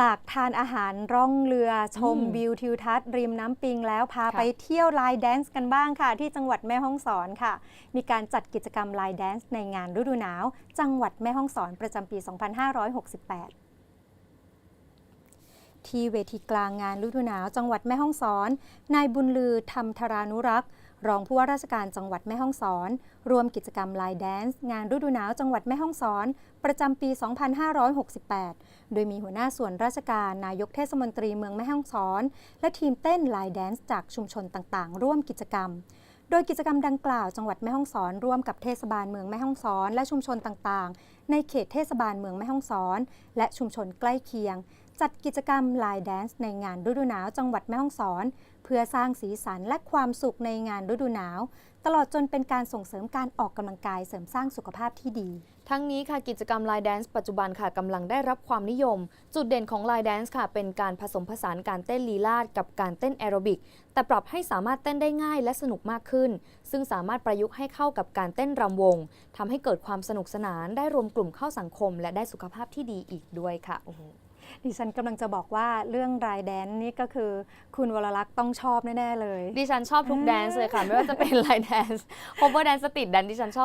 จากทานอาหารร่องเรือชมอืมวิวทิวทัศน์ริมน้ำปิงแล้วพาค่ะไปเที่ยวไลน์แดนซ์กันบ้างค่ะ ที่จังหวัดแม่ฮ่องสอนค่ะ มีการจัดกิจกรรมไลน์แดนซ์ในงานฤดูหนาว จังหวัดแม่ฮ่องสอนประจำปี 2568ที่เวทีกลางงานฤดูหนาวจังหวัดแม่ฮ่องสอน นายบุญลือธรรมธารานุรักษ์ รองผู้ว่าราชการจังหวัดแม่ฮ่องสอน รวมกิจกรรมไลน์แดนซ์งานฤดูหนาวจังหวัดแม่ฮ่องสอน ประจำปี 2568 โดยมีหัวหน้าส่วนราชการนายกเทศมนตรีเมืองแม่ฮ่องสอน และทีมเต้นไลน์แดนซ์จากชุมชนต่างๆ ร่วมกิจกรรมโดยกิจกรรมดังกล่าวจังหวัดแม่ฮ่องสอน ร่วมกับเทศบาลเมืองแม่ฮ่องสอน และชุมชนต่างๆ ในเขตเทศบาลเมืองแม่ฮ่องสอน และชุมชนใกล้เคียง จัดกิจกรรมไลน์แดนซ์ในงานฤดูหนาวจังหวัดแม่ฮ่องสอน เพื่อสร้างสีสันและความสุขในงานฤดูหนาว ตลอดจนเป็นการส่งเสริมการออกกำลังกายเสริมสร้างสุขภาพที่ดี ทั้งนี้ค่ะกิจกรรม Line Dance ปัจจุบันค่ะกำลังได้รับความนิยม จุดเด่นของ Line Dance ค่ะ เป็นการผสมผสานการเต้นลีลาดกับการเต้นแอโรบิก แต่ปรับให้สามารถเต้นได้ง่ายและสนุกมากขึ้น ซึ่งสามารถประยุกต์ให้เข้ากับการเต้นรำวงทำให้เกิดความสนุกสนานได้รวมกลุ่มเข้าสังคม และได้สุขภาพที่ดีอีกด้วยค่ะโอ้โห ดิฉันกำลังจะบอกว่าเรื่องรายแดนซ์นี่ก็คือ คุณวรลักษณ์ต้องชอบแน่ ๆ เลย ดิฉันชอบทุกแดนซ์เลยค่ะ ไม่ว่าจะเป็น Line Dance Cover Dance สตรีทแดนดิฉันชอบ